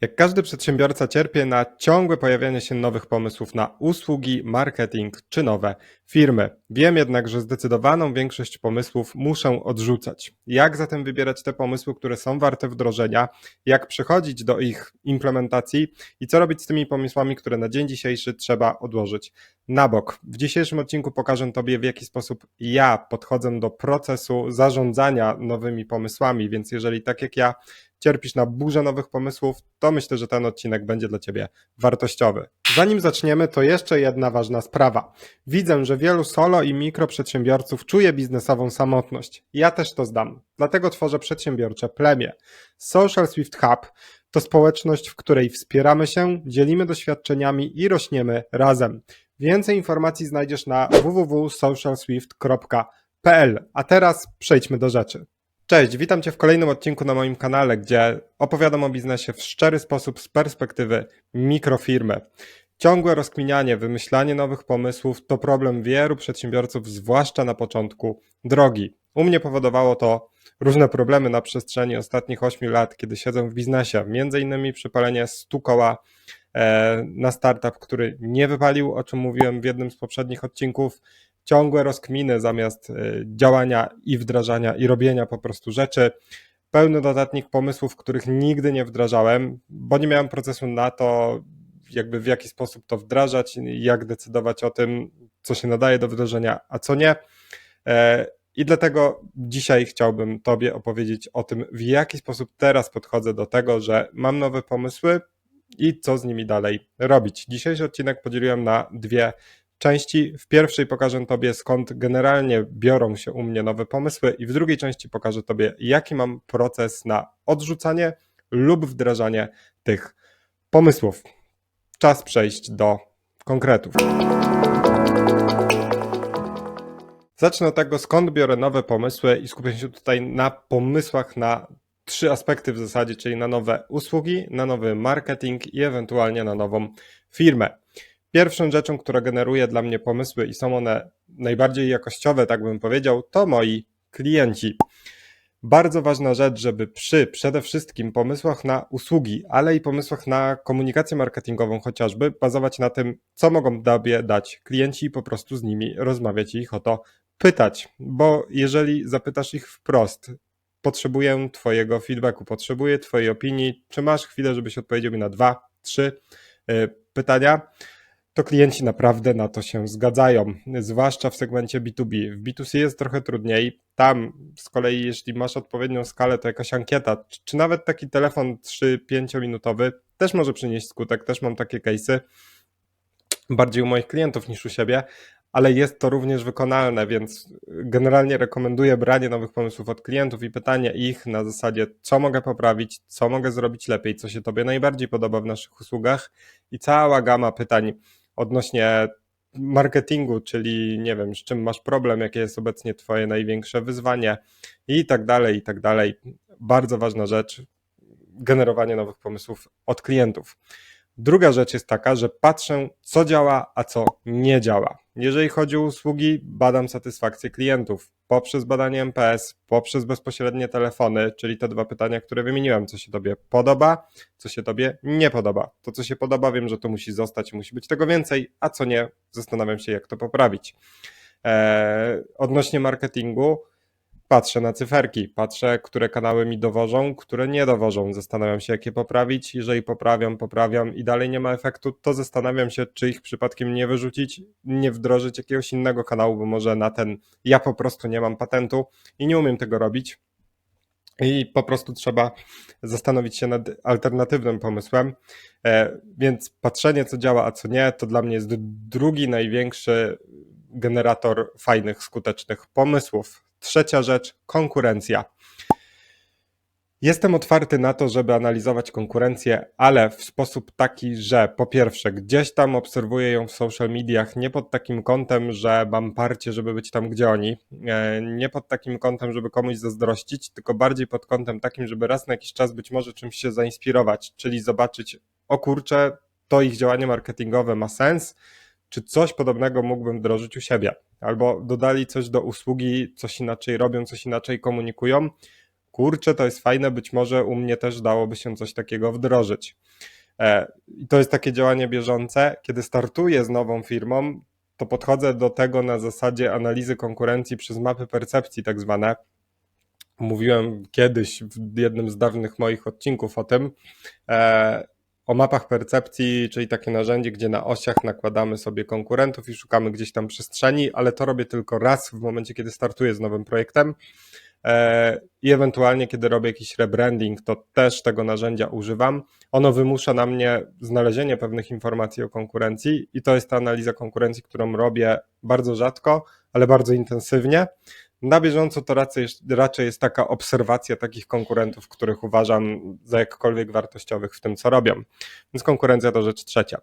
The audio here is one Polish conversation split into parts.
Jak każdy przedsiębiorca cierpię na ciągłe pojawianie się nowych pomysłów na usługi, marketing czy nowe firmy. Wiem jednak, że zdecydowaną większość pomysłów muszę odrzucać. Jak zatem wybierać te pomysły, które są warte wdrożenia, jak przechodzić do ich implementacji i co robić z tymi pomysłami, które na dzień dzisiejszy trzeba odłożyć na bok. W dzisiejszym odcinku pokażę Tobie, w jaki sposób ja podchodzę do procesu zarządzania nowymi pomysłami, więc jeżeli tak jak ja cierpisz na burzę nowych pomysłów, to myślę, że ten odcinek będzie dla Ciebie wartościowy. Zanim zaczniemy, to jeszcze jedna ważna sprawa. Widzę, że wielu solo i mikroprzedsiębiorców czuje biznesową samotność. Ja też to zdam. Dlatego tworzę przedsiębiorcze plemię. Social Swift Hub to społeczność, w której wspieramy się, dzielimy doświadczeniami i rośniemy razem. Więcej informacji znajdziesz na www.socialswift.pl. A teraz przejdźmy do rzeczy. Cześć, witam Cię w kolejnym odcinku na moim kanale, gdzie opowiadam o biznesie w szczery sposób z perspektywy mikrofirmy. Ciągłe rozkminianie, wymyślanie nowych pomysłów to problem wielu przedsiębiorców, zwłaszcza na początku drogi. U mnie powodowało to różne problemy na przestrzeni ostatnich 8 lat, kiedy siedzę w biznesie, między innymi przypalenie stu koła e, na startup, który nie wypalił, o czym mówiłem w jednym z poprzednich odcinków, ciągłe rozkminy zamiast y, działania i wdrażania i robienia po prostu rzeczy. Pełny dodatnich pomysłów, których nigdy nie wdrażałem, bo nie miałem procesu na to, jakby w jaki sposób to wdrażać, jak decydować o tym, co się nadaje do wdrożenia, a co nie. E, I dlatego dzisiaj chciałbym Tobie opowiedzieć o tym, w jaki sposób teraz podchodzę do tego, że mam nowe pomysły i co z nimi dalej robić. Dzisiejszy odcinek podzieliłem na dwie części. W pierwszej pokażę Tobie, skąd generalnie biorą się u mnie nowe pomysły, i w drugiej części pokażę Tobie, jaki mam proces na odrzucanie lub wdrażanie tych pomysłów. Czas przejść do konkretów. Zacznę od tego, skąd biorę nowe pomysły i skupię się tutaj na pomysłach na trzy aspekty w zasadzie, czyli na nowe usługi, na nowy marketing i ewentualnie na nową firmę. Pierwszą rzeczą, która generuje dla mnie pomysły i są one najbardziej jakościowe, tak bym powiedział, to moi klienci. Bardzo ważna rzecz, żeby przy przede wszystkim pomysłach na usługi, ale i pomysłach na komunikację marketingową chociażby, bazować na tym, co mogą Tobie dać klienci i po prostu z nimi rozmawiać i ich o to pytać. Bo jeżeli zapytasz ich wprost, potrzebuję Twojego feedbacku, potrzebuję Twojej opinii, czy masz chwilę, żebyś odpowiedział mi na dwa, trzy y, pytania, to klienci naprawdę na to się zgadzają, zwłaszcza w segmencie B2B. W B2C jest trochę trudniej. Tam z kolei, jeśli masz odpowiednią skalę, to jakaś ankieta, czy nawet taki telefon 3-5 minutowy też może przynieść skutek. Też mam takie case'y bardziej u moich klientów niż u siebie, ale jest to również wykonalne, więc generalnie rekomenduję branie nowych pomysłów od klientów i pytanie ich na zasadzie, co mogę poprawić, co mogę zrobić lepiej, co się Tobie najbardziej podoba w naszych usługach i cała gama pytań odnośnie marketingu, czyli nie wiem, z czym masz problem, jakie jest obecnie Twoje największe wyzwanie i tak dalej, i tak dalej. Bardzo ważna rzecz, generowanie nowych pomysłów od klientów. Druga rzecz jest taka, że patrzę, co działa, a co nie działa. Jeżeli chodzi o usługi, badam satysfakcję klientów poprzez badanie MPS, poprzez bezpośrednie telefony, czyli te dwa pytania, które wymieniłem, co się Tobie podoba, co się Tobie nie podoba. To, co się podoba, wiem, że to musi zostać, musi być tego więcej, a co nie, zastanawiam się, jak to poprawić. Eee, odnośnie marketingu, patrzę na cyferki, patrzę, które kanały mi dowożą, które nie dowożą. Zastanawiam się, jak je poprawić. Jeżeli poprawiam, poprawiam i dalej nie ma efektu, to zastanawiam się, czy ich przypadkiem nie wyrzucić, nie wdrożyć jakiegoś innego kanału, bo może na ten ja po prostu nie mam patentu i nie umiem tego robić. I po prostu trzeba zastanowić się nad alternatywnym pomysłem. E, więc patrzenie, co działa, a co nie, to dla mnie jest drugi największy generator fajnych, skutecznych pomysłów Trzecia rzecz, konkurencja. Jestem otwarty na to, żeby analizować konkurencję, ale w sposób taki, że po pierwsze, gdzieś tam obserwuję ją w social mediach, nie pod takim kątem, że mam parcie, żeby być tam, gdzie oni, e, nie pod takim kątem, żeby komuś zazdrościć, tylko bardziej pod kątem takim, żeby raz na jakiś czas być może czymś się zainspirować, czyli zobaczyć, o kurczę, to ich działanie marketingowe ma sens, czy coś podobnego mógłbym wdrożyć u siebie, albo dodali coś do usługi, coś inaczej robią, coś inaczej komunikują. kurczę, to jest fajne, być może u mnie też dałoby się coś takiego wdrożyć. E, I to jest takie działanie bieżące. Kiedy startuję z nową firmą, to podchodzę do tego na zasadzie analizy konkurencji przez mapy percepcji, tak zwane. Mówiłem kiedyś w jednym z dawnych moich odcinków o tym, e, o mapach percepcji, czyli takie narzędzie, gdzie na osiach nakładamy sobie konkurentów i szukamy gdzieś tam przestrzeni, ale to robię tylko raz w momencie, kiedy startuję z nowym projektem. E, I ewentualnie, kiedy robię jakiś rebranding, to też tego narzędzia używam. Ono wymusza na mnie znalezienie pewnych informacji o konkurencji, i to jest ta analiza konkurencji, którą robię bardzo rzadko, ale bardzo intensywnie. Na bieżąco to raczej, raczej jest taka obserwacja takich konkurentów, których uważam za jakkolwiek wartościowych w tym, co robią. Więc konkurencja to rzecz trzecia.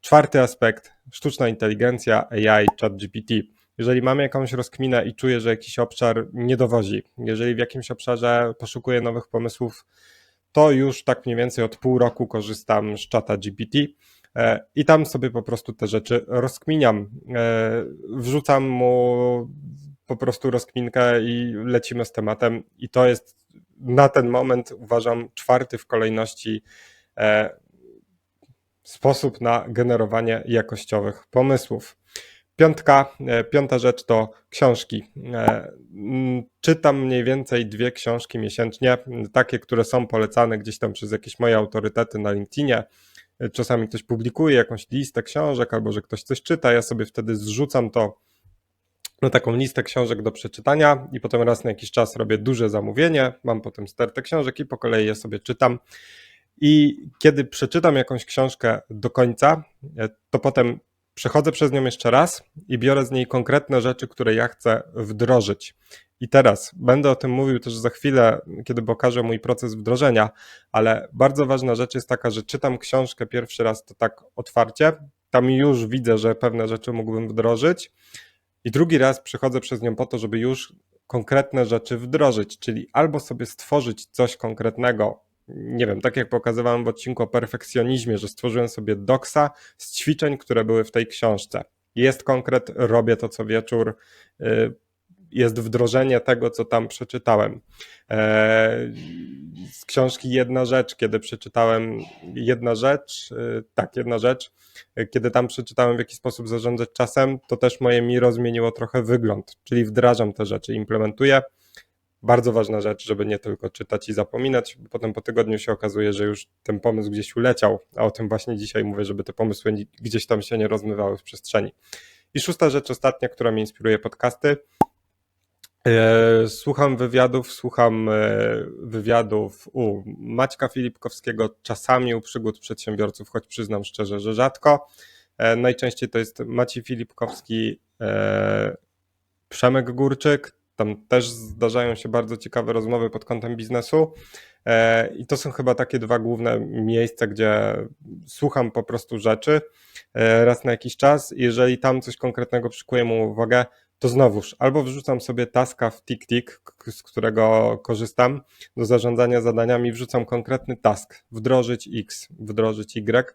Czwarty aspekt sztuczna inteligencja, AI, ChatGPT. Jeżeli mamy jakąś rozkminę i czuję, że jakiś obszar nie dowozi, jeżeli w jakimś obszarze poszukuję nowych pomysłów, to już tak mniej więcej od pół roku korzystam z czata GPT e, i tam sobie po prostu te rzeczy rozkminiam. E, wrzucam mu po prostu rozkminkę i lecimy z tematem. I to jest na ten moment, uważam, czwarty w kolejności e, sposób na generowanie jakościowych pomysłów. Piątka, e, piąta rzecz to książki. E, czytam mniej więcej dwie książki miesięcznie, takie, które są polecane gdzieś tam przez jakieś moje autorytety na LinkedInie. Czasami ktoś publikuje jakąś listę książek, albo że ktoś coś czyta, ja sobie wtedy zrzucam to taką listę książek do przeczytania i potem raz na jakiś czas robię duże zamówienie, mam potem stertę książek i po kolei je sobie czytam. I kiedy przeczytam jakąś książkę do końca, e, to potem przechodzę przez nią jeszcze raz i biorę z niej konkretne rzeczy, które ja chcę wdrożyć. I teraz będę o tym mówił też za chwilę, kiedy pokażę mój proces wdrożenia, ale bardzo ważna rzecz jest taka, że czytam książkę pierwszy raz to tak otwarcie, tam już widzę, że pewne rzeczy mógłbym wdrożyć, i drugi raz przechodzę przez nią po to, żeby już konkretne rzeczy wdrożyć, czyli albo sobie stworzyć coś konkretnego, nie wiem, tak jak pokazywałem w odcinku o perfekcjonizmie, że stworzyłem sobie doksa z ćwiczeń, które były w tej książce. Jest konkret, robię to co wieczór, y, jest wdrożenie tego, co tam przeczytałem. E, z książki Jedna Rzecz, kiedy przeczytałem jedna rzecz, y, tak, jedna rzecz, kiedy tam przeczytałem w jaki sposób zarządzać czasem, to też moje Miro zmieniło trochę wygląd, czyli wdrażam te rzeczy, implementuję. Bardzo ważna rzecz, żeby nie tylko czytać i zapominać, bo potem po tygodniu się okazuje, że już ten pomysł gdzieś uleciał, a o tym właśnie dzisiaj mówię, żeby te pomysły gdzieś tam się nie rozmywały w przestrzeni. I szósta rzecz, ostatnia, która mnie inspiruje podcasty, E, słucham wywiadów, słucham e, wywiadów u Maćka Filipkowskiego, czasami u przygód przedsiębiorców, choć przyznam szczerze, że rzadko. E, najczęściej to jest Maciej Filipkowski, Przemek Górczyk. Tam też zdarzają się bardzo ciekawe rozmowy pod kątem biznesu. I to są chyba takie dwa główne miejsca, gdzie słucham po prostu rzeczy raz na jakiś czas. Jeżeli tam coś konkretnego przykuje mu uwagę, to znowuż albo wrzucam sobie taska w TickTick, z którego korzystam do zarządzania zadaniami, wrzucam konkretny task, wdrożyć X, wdrożyć Y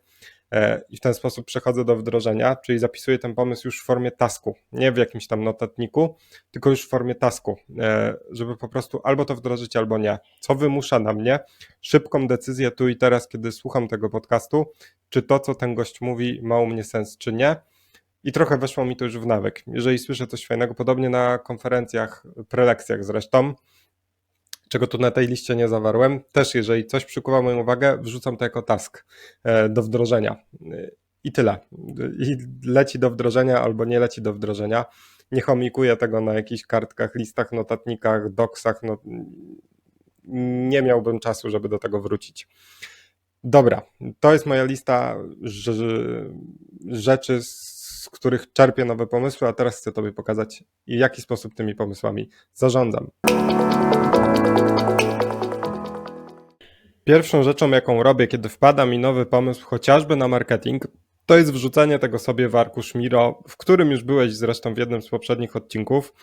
e, i w ten sposób przechodzę do wdrożenia, czyli zapisuję ten pomysł już w formie tasku, nie w jakimś tam notatniku, tylko już w formie tasku, e, żeby po prostu albo to wdrożyć, albo nie. Co wymusza na mnie szybką decyzję tu i teraz, kiedy słucham tego podcastu, czy to, co ten gość mówi, ma u mnie sens, czy nie i trochę weszło mi to już w nawyk. Jeżeli słyszę coś fajnego, podobnie na konferencjach, prelekcjach zresztą, czego tu na tej liście nie zawarłem, też jeżeli coś przykuwa moją uwagę, wrzucam to jako task e, do wdrożenia. I tyle. I leci do wdrożenia albo nie leci do wdrożenia. Nie chomikuję tego na jakichś kartkach, listach, notatnikach, doksach. No, nie miałbym czasu, żeby do tego wrócić. Dobra, to jest moja lista rzeczy, z których czerpię nowe pomysły, a teraz chcę Tobie pokazać, w jaki sposób tymi pomysłami zarządzam. Pierwszą rzeczą, jaką robię, kiedy wpada mi nowy pomysł, chociażby na marketing, to jest wrzucenie tego sobie w arkusz Miro, w którym już byłeś zresztą w jednym z poprzednich odcinków.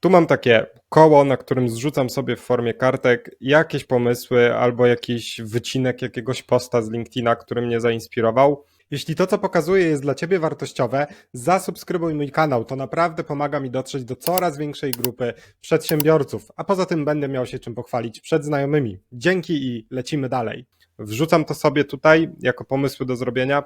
Tu mam takie koło, na którym zrzucam sobie w formie kartek jakieś pomysły albo jakiś wycinek jakiegoś posta z LinkedIna, który mnie zainspirował Jeśli to, co pokazuję, jest dla Ciebie wartościowe, zasubskrybuj mój kanał. To naprawdę pomaga mi dotrzeć do coraz większej grupy przedsiębiorców, a poza tym będę miał się czym pochwalić przed znajomymi. Dzięki i lecimy dalej. Wrzucam to sobie tutaj jako pomysły do zrobienia.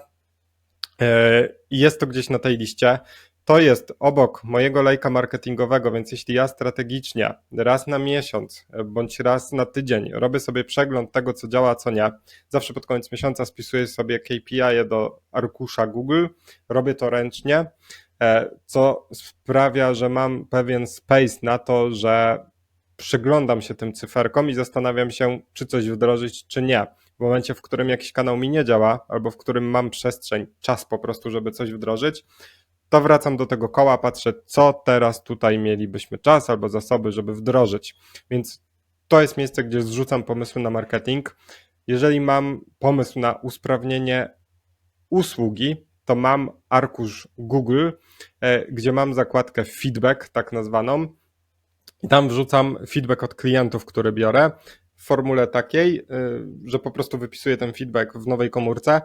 E, Jest to gdzieś na tej liście. To jest obok mojego lejka marketingowego, więc jeśli ja strategicznie raz na miesiąc e, bądź raz na tydzień robię sobie przegląd tego, co działa, co nie, zawsze pod koniec miesiąca spisuję sobie KPI do arkusza Google, robię to ręcznie, e, co sprawia, że mam pewien space na to, że przyglądam się tym cyferkom i zastanawiam się, czy coś wdrożyć, czy nie. W momencie, w którym jakiś kanał mi nie działa, albo w którym mam przestrzeń, czas po prostu, żeby coś wdrożyć, to wracam do tego koła, patrzę, co teraz tutaj mielibyśmy czas albo zasoby, żeby wdrożyć. Więc to jest miejsce, gdzie zrzucam pomysły na marketing. Jeżeli mam pomysł na usprawnienie usługi, to mam arkusz Google, e, gdzie mam zakładkę feedback, tak nazwaną, i tam wrzucam feedback od klientów, który biorę w formule takiej, e, że po prostu wypisuję ten feedback w nowej komórce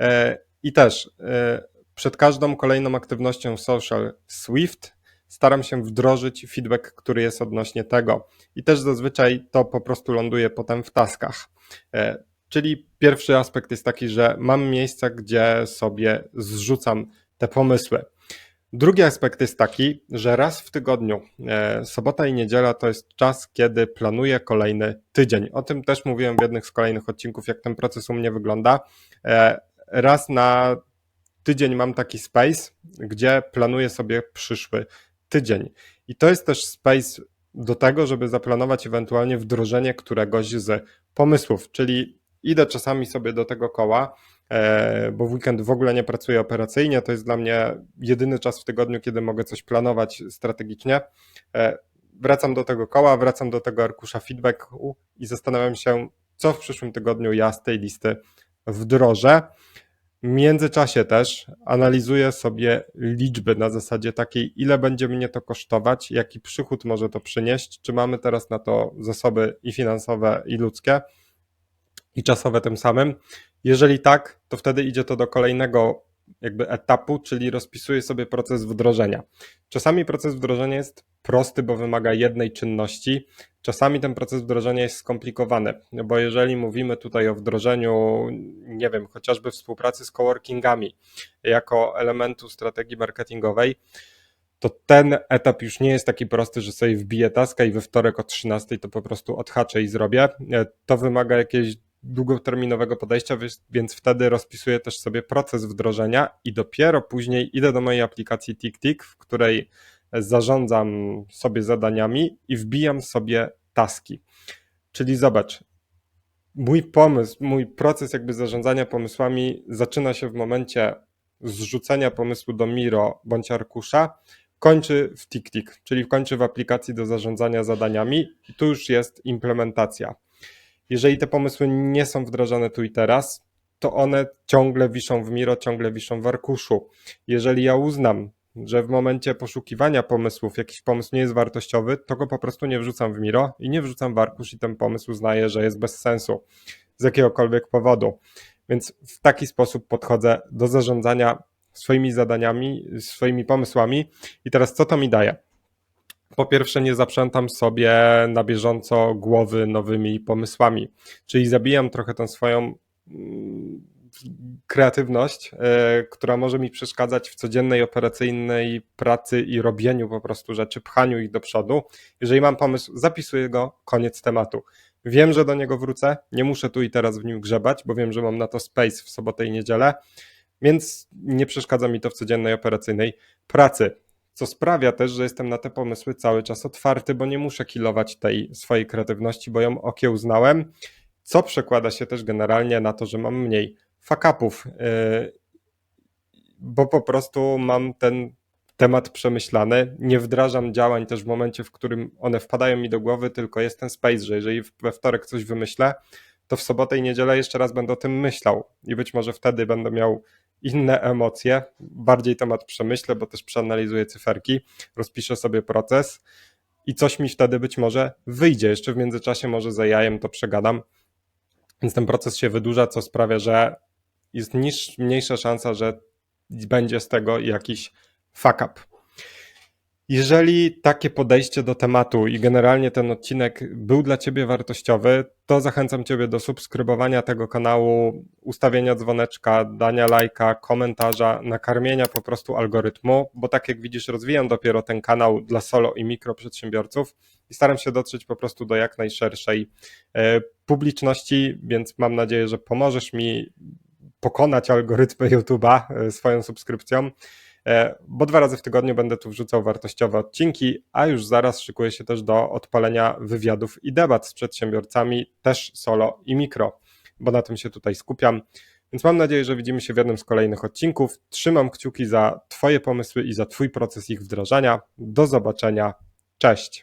e, i też przed każdą kolejną aktywnością social Swift staram się wdrożyć feedback, który jest odnośnie tego. I też zazwyczaj to po prostu ląduje potem w taskach. E, czyli pierwszy aspekt jest taki, że mam miejsca, gdzie sobie zrzucam te pomysły. Drugi aspekt jest taki, że raz w tygodniu, e, sobota i niedziela to jest czas, kiedy planuję kolejny tydzień. O tym też mówiłem w jednych z kolejnych odcinków, jak ten proces u mnie wygląda. E, raz na tydzień mam taki space, gdzie planuję sobie przyszły tydzień. I to jest też space do tego, żeby zaplanować ewentualnie wdrożenie któregoś z pomysłów, czyli idę czasami sobie do tego koła, e, bo w weekend w ogóle nie pracuję operacyjnie, to jest dla mnie jedyny czas w tygodniu, kiedy mogę coś planować strategicznie. E, wracam do tego koła, wracam do tego arkusza feedbacku i zastanawiam się, co w przyszłym tygodniu ja z tej listy wdrożę. W międzyczasie też analizuję sobie liczby na zasadzie takiej, ile będzie mnie to kosztować, jaki przychód może to przynieść, czy mamy teraz na to zasoby i finansowe, i ludzkie, i czasowe tym samym. Jeżeli tak, to wtedy idzie to do kolejnego jakby etapu, czyli rozpisuję sobie proces wdrożenia. Czasami proces wdrożenia jest prosty, bo wymaga jednej czynności. Czasami ten proces wdrożenia jest skomplikowany, bo jeżeli mówimy tutaj o wdrożeniu, nie wiem, chociażby współpracy z coworkingami jako elementu strategii marketingowej, to ten etap już nie jest taki prosty, że sobie wbiję taska i we wtorek o 13 to po prostu odhaczę i zrobię. To wymaga jakiejś długoterminowego podejścia, więc wtedy rozpisuję też sobie proces wdrożenia i dopiero później idę do mojej aplikacji TickTick, w której zarządzam sobie zadaniami i wbijam sobie taski. Czyli zobacz, mój pomysł, mój proces jakby zarządzania pomysłami zaczyna się w momencie zrzucenia pomysłu do Miro bądź arkusza, kończy w TickTick, czyli kończy w aplikacji do zarządzania zadaniami i tu już jest implementacja. Jeżeli te pomysły nie są wdrażane tu i teraz, to one ciągle wiszą w Miro, ciągle wiszą w arkuszu. Jeżeli ja uznam, że w momencie poszukiwania pomysłów jakiś pomysł nie jest wartościowy, to go po prostu nie wrzucam w Miro i nie wrzucam w arkusz i ten pomysł uznaję, że jest bez sensu z jakiegokolwiek powodu. Więc w taki sposób podchodzę do zarządzania swoimi zadaniami, swoimi pomysłami. I teraz co to mi daje? Po pierwsze, nie zaprzętam sobie na bieżąco głowy nowymi pomysłami, czyli zabijam trochę tą swoją mm, kreatywność, e, która może mi przeszkadzać w codziennej operacyjnej pracy i robieniu po prostu rzeczy, pchaniu ich do przodu. Jeżeli mam pomysł, zapisuję go, koniec tematu. Wiem, że do niego wrócę, nie muszę tu i teraz w nim grzebać, bo wiem, że mam na to space w sobotę i niedzielę, więc nie przeszkadza mi to w codziennej operacyjnej pracy. Co sprawia też, że jestem na te pomysły cały czas otwarty, bo nie muszę kilować tej swojej kreatywności, bo ją okiełznałem, co przekłada się też generalnie na to, że mam mniej fakapów, y, bo po prostu mam ten temat przemyślany, nie wdrażam działań też w momencie, w którym one wpadają mi do głowy, tylko jest ten space, że jeżeli we wtorek coś wymyślę, to w sobotę i niedzielę jeszcze raz będę o tym myślał. I być może wtedy będę miał inne emocje, bardziej temat przemyślę, bo też przeanalizuję cyferki, rozpiszę sobie proces i coś mi wtedy być może wyjdzie. Jeszcze w międzyczasie może za jajem to przegadam, więc ten proces się wydłuża, co sprawia, że jest niż, mniejsza szansa, że będzie z tego jakiś fuck up. Jeżeli takie podejście do tematu i generalnie ten odcinek był dla Ciebie wartościowy, to zachęcam Ciebie do subskrybowania tego kanału, ustawienia dzwoneczka, dania lajka, komentarza, nakarmienia po prostu algorytmu, bo tak jak widzisz, rozwijam dopiero ten kanał dla solo i mikroprzedsiębiorców i staram się dotrzeć po prostu do jak najszerszej e, publiczności, więc mam nadzieję, że pomożesz mi pokonać algorytmy YouTube'a e, swoją subskrypcją. E, bo dwa razy w tygodniu będę tu wrzucał wartościowe odcinki, a już zaraz szykuję się też do odpalenia wywiadów i debat z przedsiębiorcami, też solo i mikro, bo na tym się tutaj skupiam. Więc mam nadzieję, że widzimy się w jednym z kolejnych odcinków. Trzymam kciuki za Twoje pomysły i za Twój proces ich wdrażania. Do zobaczenia. Cześć.